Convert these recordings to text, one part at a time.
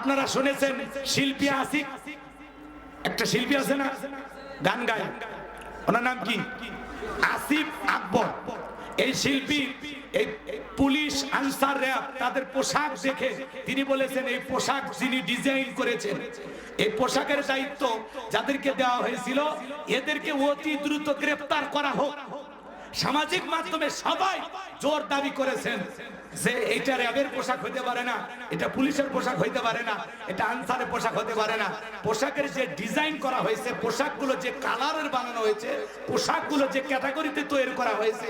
আপনারা শুনেছেন শিল্পী আসিক একটা শিল্পী আছে না? গান গায়। ওনার নাম কি? আসিফ আকবর। এই শিল্পী, এই পুলিশ আনসার র্যাব তাদের পোশাক দেখে তিনি বলেছেন, এই পোশাক যিনি ডিজাইন করেছেন, এই পোশাকের দায়িত্ব যাদেরকে দেওয়া হয়েছিল, এদেরকে অতি দ্রুত গ্রেফতার করা হোক। সামাজিক মাধ্যমে সবাই জোর দাবি করেছেন যে এটা র্যাবের পোশাক হইতে পারে না, এটা পুলিশের পোশাক হইতে পারে না, এটা আনসারের পোশাক হতে পারে না। পোশাকের যে ডিজাইন করা হয়েছে, পোশাকগুলো যে কালারের বানানো হয়েছে, পোশাকগুলো যে ক্যাটাগরিতে তৈরি করা হয়েছে,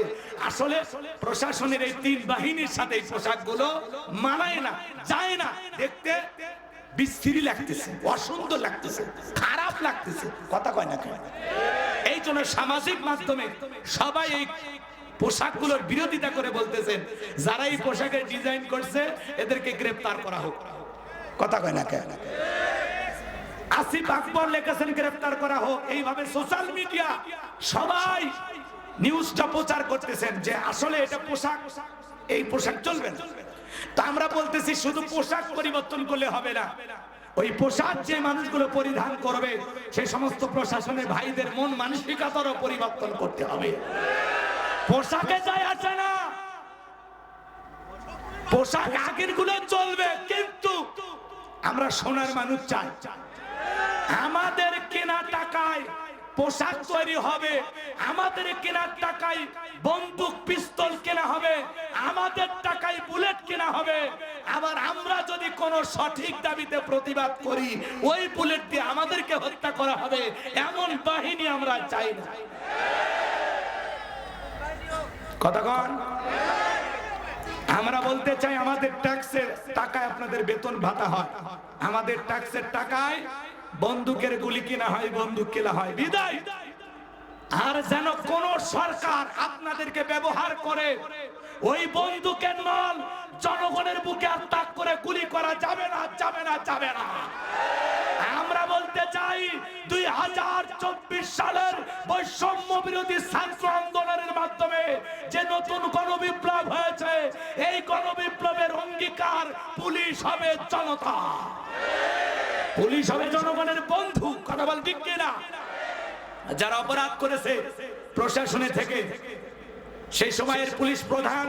আসলে প্রশাসনের এই তিন বাহিনীর সাথে এই পোশাকগুলো মানায় না, যায় না। দেখতে বিস্তৃতি লাগতেছে, অসুন্দর লাগতেছে, খারাপ লাগতেছে, কথা কয় না কেন এই জন্য সামাজিক মাধ্যমে সবাই এই পোশাকগুলোর বিরোধিতা করে বলতেছেন, যারা এই পোশাকের ডিজাইন করছে, এদেরকে গ্রেফতার করা হোক। কথা কয় না কেন? আসিফ আকবর লিখেছেন গ্রেফতার করা হোক। এইভাবে সোশ্যাল মিডিয়া সবাই নিউজটা প্রচার করতেছেন যে আসলে এটা পোশাক, এই পোশাক চলবে না। তা আমরা বলতেছি, শুধু পোশাক পরিবর্তন করলে হবে না। ওই পোশাক যে মানুষগুলো পরিধান করবে সেই সমস্ত প্রশাসনের ভাইদের মন মানসিকতারও পরিবর্তন করতে হবে। পোশাকে যায় আছে না। পোশাক আগেরগুলো চলবে, কিন্তু আমরা সোনার মানুষ চাই। আমাদের কেনা টাকায় পোশাক তৈরি হবে, আমাদের কেনার টাকায় বন্দুক, পিস্তল কেনা হবে, আমাদের টাকায় বুলেট কেনা হবে। আবার আমরা যদি কোনো সঠিক দাবিতে প্রতিবাদ করি, ওই বুলেট দিয়ে আমাদেরকে হত্যা করা হবে, এমন বাহিনী আমরা চাই না। কন? আমরা বলতে চাই আমাদের ট্যাক্সের টাকায় আপনাদের বেতন ভাতা হয়। আমাদের ট্যাক্সের টাকায় বন্দুকের গুলি কিনা হয়, বন্দুক কেনা হয়। বিদায়। আর যেন কোন সরকার আপনাদেরকে ব্যবহার করে, ওই বন্দুকের নল জনগণের বুকে আত্মাক করে গুলি করা যাবে না যাবে না যাবে না। আমরা বলতে চাই, দুই হাজার চব্বিশ সালের বৈষম্য বিরোধী ছাত্র আন্দোলনের মাধ্যমে যে নতুন গণবিপ্লব হয়েছে, এই গণবিপ্লবের অঙ্গীকার পুলিশ হবে জনতা। পুলিশ হবে জনগণের বন্ধু, কথা বল কিনা? যারা অপরাধ করেছে, প্রশাসনে থেকে। সেই সময়ের পুলিশ প্রধান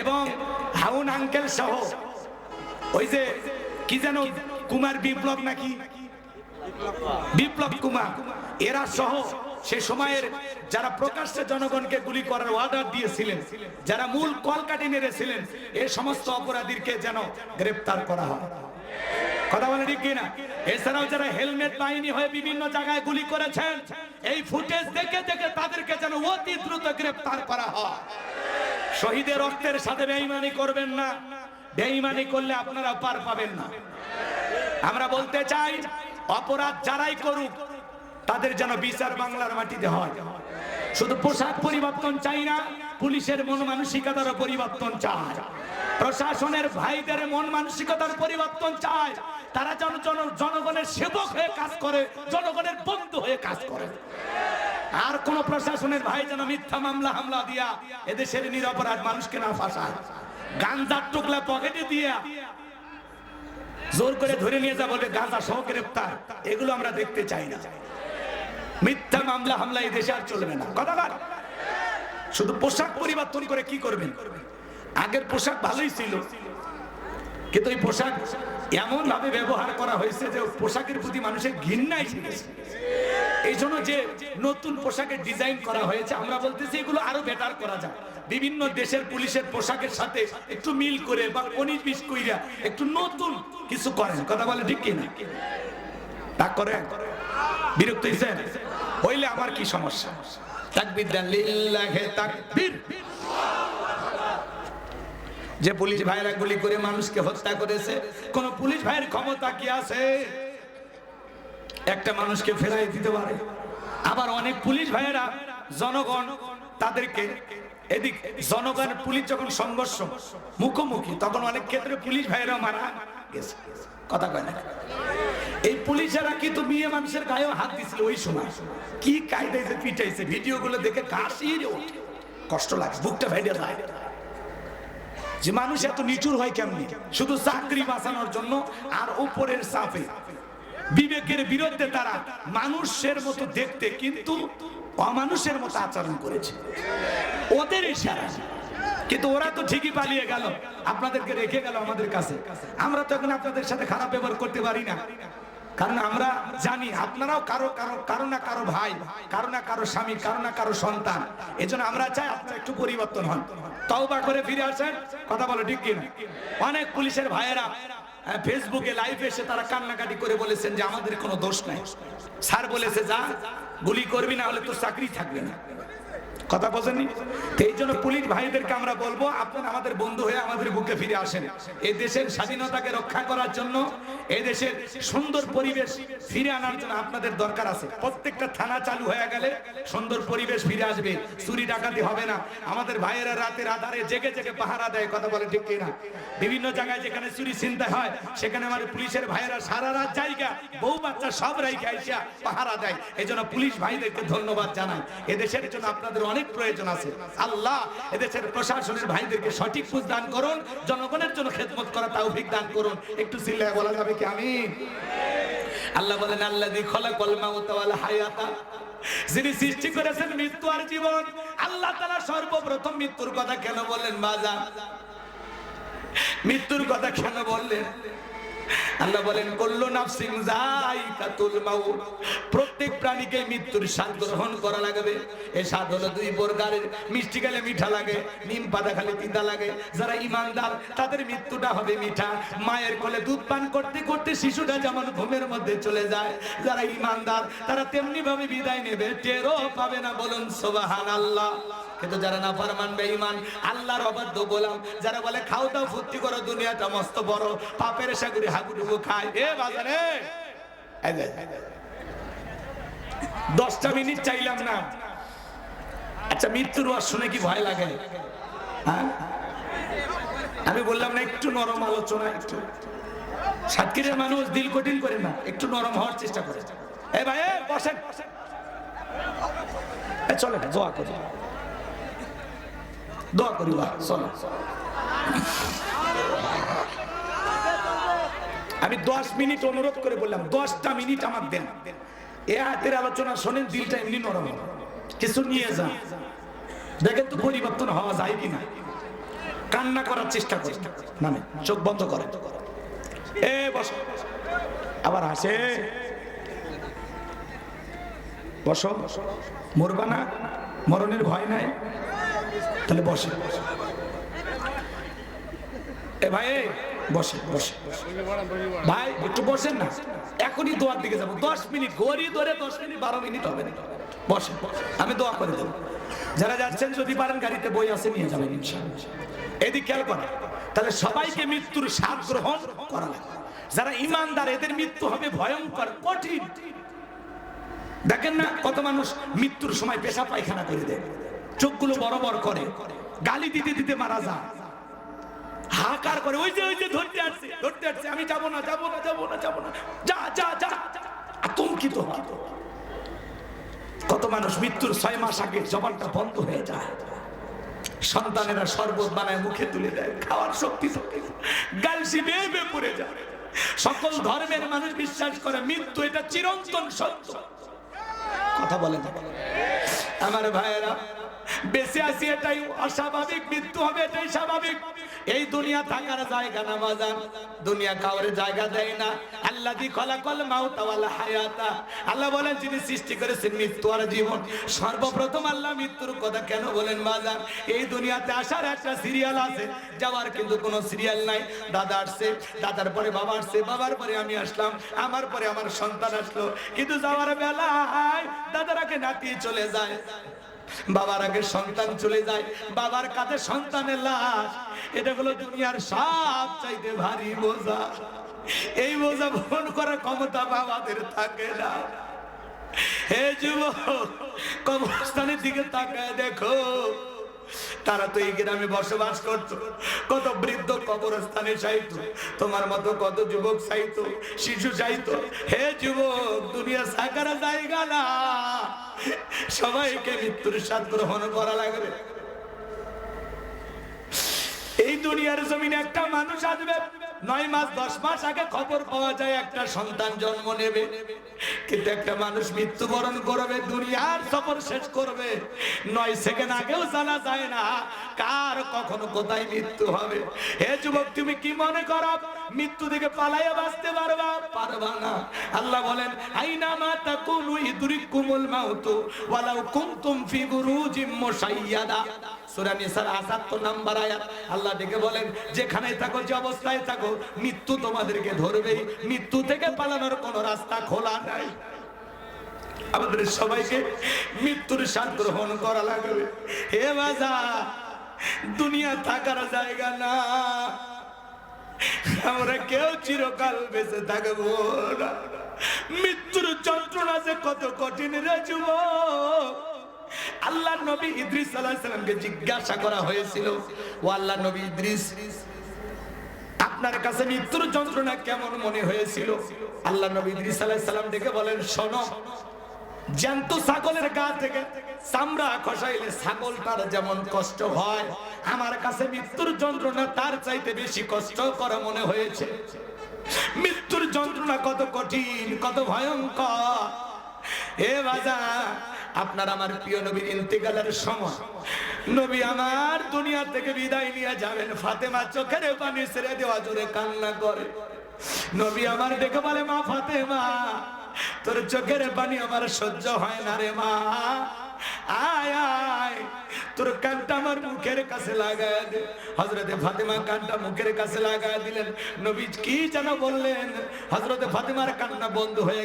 এবং হাউন আঙ্কেল সহ, ওই যে কি যেন কুমার বিপ্লব নাকি? বিপ্লব কুমার। এরা সহ সে সময়ের যারা প্রকাশ্যে জনগণকে গুলি করার অর্ডার দিয়েছিলেন, যারা মূল কলকাটি মেরেছিলেন এ সমস্ত অপরাধীকে যেন গ্রেপ্তার করা হয়। কথা বলে ঠিক কিনা? এছাড়াও যারা হেলমেট বাহিনী হয়ে বিভিন্ন জায়গায় গুলি করেছেন, এই ফুটেজ দেখে দেখে তাদেরকে যেন অতি দ্রুত গ্রেপ্তার করা হয়। শহীদের রক্তের সাথে বেঈমানি করবেন না। বেঈমানি করলে আপনারা পার পাবেন না। আমরা বলতে চাই, অপরাধ যারাই করুক, তাদের যেন বিচার বাংলার মাটিতে হয়। শুধু পোশাক পরিবর্তন চাই না, পুলিশের মন মানসিকতার পরিবর্তন চায় প্রশাসনের ভাইদের মন মানসিকতার পরিবর্তন চায় তারা যেন জন- জনগণের সেবক হয়ে কাজ করে, জনগণের বন্ধু হয়ে কাজ করে। আর কোন প্রশাসনের ভাই যেন মিথ্যা মামলা, হামলা দিয়া এদেশের নিরপরাধ মানুষকে না ফাঁসায়। গাঞ্জার টুকলা পকেটে দিয়া জোর করে ধরে নিয়ে যা বলবে, গাঁজা সহ গ্রেপ্তার। এগুলো আমরা দেখতে চাই না। মিথ্যা মামলা, হামলা এই দেশে আর চলবে না। কথা শুধু পোশাক পরিবর্তন করে কি করবেন? আগের পোশাক ভালোই ছিল। কিন্তু এই পোশাক এমন ভাবে ব্যবহার করা হয়েছে যে পোশাকের প্রতি মানুষের ঘৃণা গেছে এই জন্য যে নতুন পোশাকের ডিজাইন করা হয়েছে, আমরা বলতেছি এগুলো আরও বেটার করা যায় বিভিন্ন দেশের পুলিশের পোশাকের সাথে একটু মিল করে বা উনিশ বিশ কইরা একটু নতুন কিছু করেন। কথা বলে ঠিক কিনা? রাগ করেন? বিরক্ত হয়েছেন হইলে আমার কি সমস্যা? তাকবীর দেন, লিল্লাহে তাকবীর। যে পুলিশ ভাইরা গুলি করে মানুষকে হত্যা করেছে, কোন পুলিশ ভাইয়ের ক্ষমতা কি আছে? একটা মানুষকে ফেরাই দিতে পারে। আবার অনেক পুলিশ ভাইয়েরা, জনগণ তাদেরকে এদিক, জনগণ পুলিশ যখন সংঘর্ষ মুখোমুখি, তখন অনেক ক্ষেত্রে পুলিশ ভাইয়েরা মারা গেছে। কথা কয় না? এই পুলিশেরা কিন্তু মেয়ে মানুষের গায়েও হাত দিছিল ওই সময়। কি কায়দাইছে পিটাইছে ভিডিও গুলো দেখে ওঠে। কষ্ট লাগে, বুকটা ভেঙে যায়। যে মানুষ এত নিচুর হয় কেমনি? শুধু চাকরি বাঁচানোর জন্য আর উপরের চাপে বিবেকের বিরুদ্ধে তারা মানুষের মতো দেখতে কিন্তু অমানুষের মতো আচরণ করেছে। ওদের ইশারা। কিন্তু ওরা তো ঠিকই পালিয়ে গেল। আপনাদেরকে রেখে গেল আমাদের কাছে। আমরা তো এখন আপনাদের সাথে খারাপ ব্যবহার করতে পারি না। কারণ আমরা জানি, আপনারাও কারও কারও কারও না কারও ভাই, কারও না কারও স্বামী, কারও না কারও সন্তান। এজন্য আমরা চাই আপনারা একটু পরিবর্তন হন। তওবা করে ফিরে আসেন। কথা বলো ঠিক কিনা? অনেক পুলিশের ভাইয়েরা ফেসবুকে লাইভ এসে তারা কান্নাকাটি করে বলেছেন যে আমাদের কোনো দোষ নাই। স্যার বলেছে, যা, গুলি করবি না হলে তোর চাকরি থাকবে না। কথা বোঝেননি তো এই জন্য পুলিশ ভাইদেরকে আমরা বলব, আপনারা আমাদের বন্ধু হয়ে আমাদের বুকে ফিরে আসেন। এই দেশের স্বাধীনতাকে রক্ষা করার জন্য এই দেশের সুন্দর পরিবেশ ফিরে আনার জন্য আপনাদের দরকার আছে। প্রত্যেকটা থানা চালু হয়ে গেলে সুন্দর পরিবেশ ফিরে আসবে। চুরি ডাকাতি হবে না। আমাদের ভাইয়েরা রাতের আধারে জেগে জেগে পাহারা দেয়, কথা বলে ঠিক কিনা? বিভিন্ন জায়গায় যেখানে চুরি চিন্তা হয়, সেখানে আমাদের পুলিশের ভাইয়েরা সারা রাত জায়গা বউ বাচ্চা সব রাইখে আইসা পাহারা দেয়। এই জন্য পুলিশ ভাইদেরকে ধন্যবাদ জানাই। এদেশের জন্য আপনাদের অনেক প্রয়োজন আছে। আল্লাহ এদেশের প্রশাসনের ভাইদেরকে সঠিক বুঝ দান করুন, জনগণের জন্য খেদমত করা তৌফিক দান করুন। একটু চিল্লায় বলা যাবে কি? আমি আল্লাহ বলেন আল্লাহ দি খলা কলমা ওয়াল হায়াতা। যিনি সৃষ্টি করেছেন মৃত্যু আর জীবন, আল্লাহ তাআলা সর্বপ্রথম মৃত্যুর কথা কেন বললেন বাজান মৃত্যুর কথা কেন বললেন? আল্লাহ বলেন, কল্লু নাফসিং যায়কাতুল মাউত। প্রত্যেক প্রাণীকে মৃত্যুর স্বাদ গ্রহণ করা লাগবে। এই স্বাদ হলো দুই প্রকারের। মিষ্টি খেলে মিঠা লাগে, নিম পাতা খেলে তিতা লাগে। যারা ইমানদার তাদের মৃত্যুটা হবে মিঠা। মায়ের কোলে দুধ পান করতে করতে শিশুটা যেমন ঘুমের মধ্যে চলে যায়, যারা ইমানদার তারা তেমনি ভাবে বিদায় নেবে, টেরও পাবে না। বলুন সোবাহান আল্লাহ কিন্তু যারা না ফরমান বেঈমান, আল্লাহর অবাধ্য গোলাম, যারা বলে, খাও দাও, ফুর্তি করো, দুনিয়াটা মস্ত বড়, পাপের সাগুরি হাগুডুবু খায়। এ বাজারে। দশটা মিনিট চাইলাম না। আচ্ছা মৃত্যুর ওয়াজ শুনে কি ভয় লাগে? হ্যাঁ? আমি বললাম না, একটু নরম আলোচনা, একটু। সাতক্ষীরের মানুষ দিল কঠিন করে না, একটু নরম হওয়ার চেষ্টা করে। এ ভাই বসেন। চলে দোয়া করি। দোয়া করি বা চলো। আমি দশ মিনিট অনুরোধ করে বললাম দশটা মিনিট আমার দেন। এ হাতের আলোচনা শোনেন দিলটা এমনি নরম। কিছু নিয়ে যান দেখেন তো পরিবর্তন হওয়া যায় কিনা কান্না করার চেষ্টা করি। না না, চোখ বন্ধ করে। এ বস। আবার হাসে বসো। মরবা না। মরণের ভয় নাই। তাহলে বসে। এ ভাই বসে বসে। ভাই, একটু বসেন না। এখনই দোয়ার দিকে যাব। দশ মিনিট গড়ি ধরে দশ মিনিট, বারো মিনিট হবে। বসে আমি দোয়া করে দেবো। যারা যাচ্ছেন, যদি পারেন গাড়িতে বই আছে, নিয়ে যাবেন এদিক খেয়াল করা। তাহলে সবাইকে মৃত্যুর স্বাদ গ্রহণ করা লাগবে। যারা ইমানদার, এদের মৃত্যু হবে ভয়ঙ্কর, কঠিন। দেখেন না, কত মানুষ মৃত্যুর সময় পেশা পায়খানা করে দেয়। চোখগুলো বড় বড় করে। গালি দিতে দিতে মারা যায়। হাহাকার করে, ওই যে ওই যে, ধরতে আসছে ধরতে আসছে, আমি যাব না যাব না যাব না যাব না। যা যা যা। আতঙ্কিত কত মানুষ মৃত্যুর ছয় মাস আগে জবানটা বন্ধ হয়ে যায়। সন্তানেরা শরবত বানায় মুখে তুলে দেয়, খাওয়ার শক্তি। গালসি বেয়ে বেয়ে পড়ে যায়। সকল ধর্মের মানুষ বিশ্বাস করে, মৃত্যু এটা চিরন্তন সত্য। কথা বলেন। আমার ভাইয়েরা বেঁচে আছি এটাই অস্বাভাবিক, মৃত্যু হবে এটাই স্বাভাবিক। এই দুনিয়া থাকার জায়গা না বাজান। দুনিয়া কাউরে জায়গা দেয় না। আল্লাহ দি কলাকল মাউতা ওয়াল হায়াতা। আল্লাহ বলেন, যিনি সৃষ্টি করেছেন মৃত্যু আর জীবন, সর্বপ্রথম আল্লাহ মৃত্যুর কথা কেন বলেন বাজান? এই দুনিয়াতে আসার একটা সিরিয়াল আছে, যাওয়ার কিন্তু কোনো সিরিয়াল নাই। দাদা আসছে, দাদার পরে বাবা আসছে, বাবার পরে আমি আসলাম, আমার পরে আমার সন্তান আসলো। কিন্তু যাওয়ার বেলায় দাদার আগে নাতি চলে যায়। বাবার আগে সন্তান চলে যায়, বাবার কাছে সন্তানের লাশ। এটা হলো দুনিয়ার সব চাইতে ভারী বোঝা। এই বোঝা বহন করার ক্ষমতা বাবাদের থাকে না। হে কবরস্থানের দিকে তাকায় দেখো। তারা তো এই গ্রামে বসবাস করতো। কত বৃদ্ধ কবরস্থানে চাইতো। তোমার মতো কত যুবক চাইতো, শিশু চাইতো। হে যুবক দুনিয়া সাকারা জায়গা না। সবাইকে মৃত্যুর স্বাদ গ্রহণ করা লাগবে। এই দুনিয়ার জমিনে একটা মানুষ আসবে। নয় মাস, দশ মাস আগে খবর পাওয়া যায়, একটা সন্তান জন্ম নেবে। কিন্তু একটা মানুষ মৃত্যুবরণ করবে, দুনিয়ার সফর শেষ করবে। নয় সেকেন্ড আগেও জানা যায় না কার, কখন, কোথায় মৃত্যু হবে। হে যুবক, তুমি কি মনে করো? মৃত্যু থেকে পালাইয়া বাঁচতে পারবা? পারবা না। আল্লাহ বলেন, আইনা মা তাকুনু ইদরিকুমুল মাউতু, ওয়ালাউ কুনতুম ফি বুরুজিম মুশাইয়াদা। সূরা নিসার 78 নাম্বার আয়াত। আল্লাহ ডেকে বলেন থাকো, যে অবস্থায় থাকো, মৃত্যু তোমাদেরকে ধরবেই। মৃত্যু থেকে পালানোর কোনো রাস্তা খোলা নাই। আমাদের সবাইকে মৃত্যুর স্বাদ গ্রহণ করা লাগবে। হে বাজা দুনিয়া থাকার জায়গা না। আমরা কেউ চিরকাল বেঁচে থাকব মৃত্যুর যন্ত্রণা যে কত কঠিন রে আল্লাহ নবী ইদ্রিস আলাইহিস জিজ্ঞাসা করা হয়েছিল, ও নবী ইদ্রিস, আপনার কাছে মৃত্যুর যন্ত্রণা কেমন মনে হয়েছিল? আল্লাহ নবী ইদ্রিস বলেন, শোনো, জ্যান্ত ছাগলের গা থেকে চামড়া খসাইলে যেমন কষ্ট হয়, আমার কাছে মৃত্যুর যন্ত্রণা তার চাইতে বেশি কষ্ট করা মনে হয়েছে। মৃত্যুর যন্ত্রণা কত কঠিন, কত ভয়ঙ্কর। এ বাজা আপনার আমার প্রিয় নবীর ইন্তেকালের সময়। নবী আমার দুনিয়া থেকে বিদায় নিয়ে যাবেন। ফাতেমা চোখের পানি ছেড়ে দেওয়া জোরে কান্না করে। নবী আমার দেখে বলে, মা ফাতেমা, তোর চোখের পানি আমার সহ্য হয় না রে মা। আয় আয়। তোর মুখের কাছে ফাতেমা মুখের কাছে দিলেন। বললেন? হজরতে ফাতেমার বন্ধ হয়ে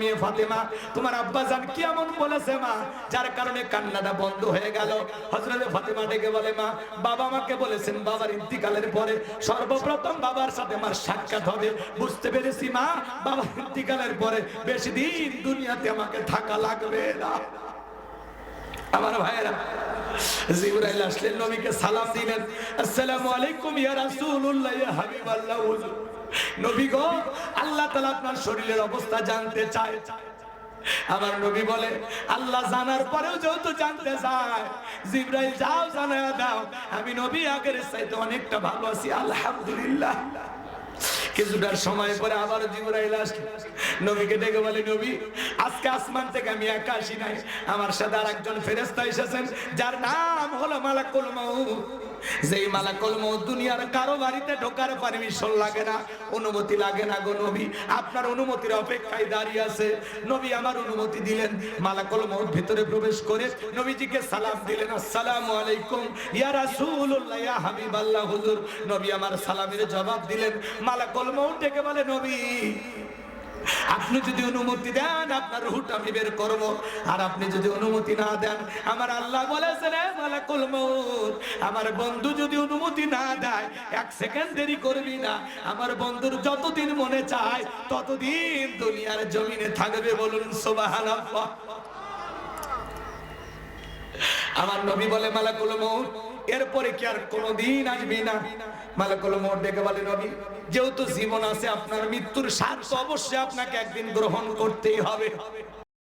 মেয়ে ফাতেমা, তোমার আব্বা জান কি এমন বলেছে মা? যার কারণে কান্নাটা বন্ধ হয়ে গেল। হজরতে ফাতেমা ডেকে বলে, মা, বাবা আমাকে বলেছেন বাবার ইন্তিকালের পরে সর্বপ্রথম বাবার সাথে আমার সাক্ষাৎ হবে। বুঝতে পেরেছি মা, বাবার ইন্তিকালের পরে বেশি দিন দুনিয়াতে আমাকে থাকা লাগবে না। আমার ভাইয়েরা, জিবরাইল আসলেন, নবীকে সালাম দিলেন। আসসালামু আলাইকুম ইয়া রাসূলুল্লাহ, ইয়া হাবিবাল্লাহ নবী গো, আল্লাহ তাআলা আপনার শরীরের অবস্থা জানতে চায়। আমার নবী বলে, আল্লাহ জানার পরেও যেহেতু জানতে চায়, জিব্রাইল যাও, জানায়া দাও। আমি নবী আগের চাইতে অনেকটা ভালো আছি, আলহামদুলিল্লাহ। কিছুটার সময় পরে আবার জিবরাইল আসলো। নবীকে ডেকে বলে, নবী, আজকে আসমান থেকে আমি একা আসি নাই। আমার সাথে আর একজন ফেরেস্তা এসেছেন, যার নাম হলো মালাকুল মাউত। যেই মালাকুল মাউত দুনিয়ার কারও বাড়িতে ঢোকার পারমিশন লাগে না, অনুমতি লাগে না গো নবী। আপনার অনুমতির অপেক্ষায় দাঁড়িয়ে আছে। নবী আমার অনুমতি দিলেন, মালাকুল মাউত ভিতরে প্রবেশ করে নবীজিকে সালাম দিলেন, আসসালামু আলাইকুম, ইয়া রাসূলুল্লাহ, ইয়া হাবিবাল্লাহ, হুজুর। নবী আমার সালামের জবাব দিলেন, মালাকুল মাউত ডেকে বলে, নবী আপনি যদি অনুমতি দেন, আপনার রুহটা আমি বের করব। আর আপনি যদি অনুমতি না দেন, আমার আল্লাহ বলেছেন আমার বন্ধু যদি অনুমতি না দেয়, এক সেকেন্ড দেরি করবি না। আমার বন্ধুর যতদিন মনে চায়, ততদিন দুনিয়ার জমিনে থাকবে বলুন, সুবহানাল্লাহ। আমার নবী বলে, মালাকুল মউত, এরপরে কি আর কোনোদিন আসবি না? মালাকুল মউত ডেকে বলে রবি যেহেতু জীবন আছে আপনার, মৃত্যুর সার তো অবশ্যই আপনাকে একদিন গ্রহণ করতেই হবে।